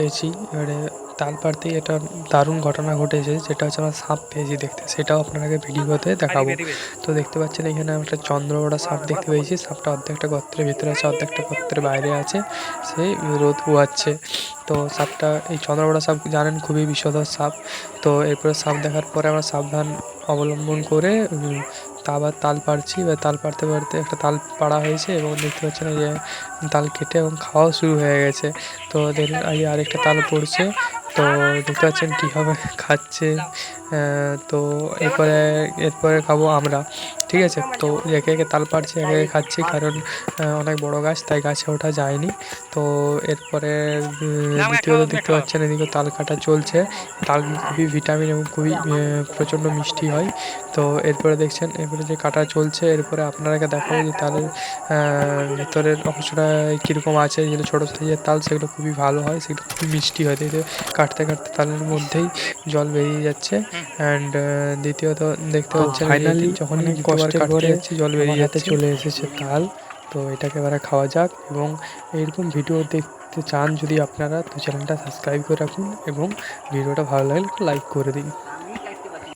পারতেছি এবারে তাল পারতেই একটা দারুণ ঘটনা ঘটেছে যেটা হচ্ছে আমরা সাপ পেয়েছি দেখতে। সেটাও আপনাকে ভিডিওতে দেখাবো। তো দেখতে পাচ্ছেন এখানে আমরা একটা চন্দ্রবড়া সাপ দেখতে পেয়েছি। সাপটা অর্ধেকটা গর্তের ভিতরে আছে অর্ধেকটা গর্তের বাইরে আছে। সেই রোদ পোয়াচ্ছে তো সাপটা এই চন্দ্রবড়া সাপ জানেন খুবই বিষধর সাপ। তো এরপরে সাপ দেখার পরে আমরা সাবধান অবলম্বন করে আবার তাল পাড়ছি, এবার তাল পাড়তে পাড়তে একটা তাল পাড়া হয়েছে এবং দেখতে পাচ্ছেন যে তাল কেটে এবং খাওয়াও শুরু হয়ে গেছে। তো দেখলেন এই আরেকটা তাল পড়ছে, তো দেখতে পাচ্ছেন কীভাবে খাচ্ছে তো এরপরে এরপরে খাব আমরা। ঠিক আছে তো একে একে তাল পাড়ছি একে একে খাচ্ছি কারণ অনেক বড় গাছ তাই গাছে ওঠা যায়নি। তো এরপরে দ্বিতীয়ত দেখতে পাচ্ছেন এদিকে তাল কাটা চলছে। তাল খুবই ভিটামিন এবং খুবই প্রচণ্ড মিষ্টি হয়। তো এরপরে দেখছেন এরপরে যে কাটা চলছে এরপরে আপনারাকে দেখাবো যে তালের ভেতরের ভিতরের অংশটা কীরকম আছে। যেগুলো ছোটো সাইজের তাল সেগুলো খুবই ভালো হয় সেগুলো খুবই মিষ্টি হয়। দেখতে কাটতে কাটতে তালের মধ্যেই জল বেরিয়ে যাচ্ছে। অ্যান্ড দ্বিতীয়ত দেখতে পাচ্ছেন ফাইনালি যখন কষ্ট কাটতে যাচ্ছি জল বেরিয়ে যাচ্ছে। চলে এসেছে তাল। তো এটাকে এবারে খাওয়া যাক এবং এরকম ভিডিও দেখতে চান যদি আপনারা তো চ্যানেলটা সাবস্ক্রাইব করে রাখুন এবং ভিডিওটা ভালো লাগলে লাইক করে দিন।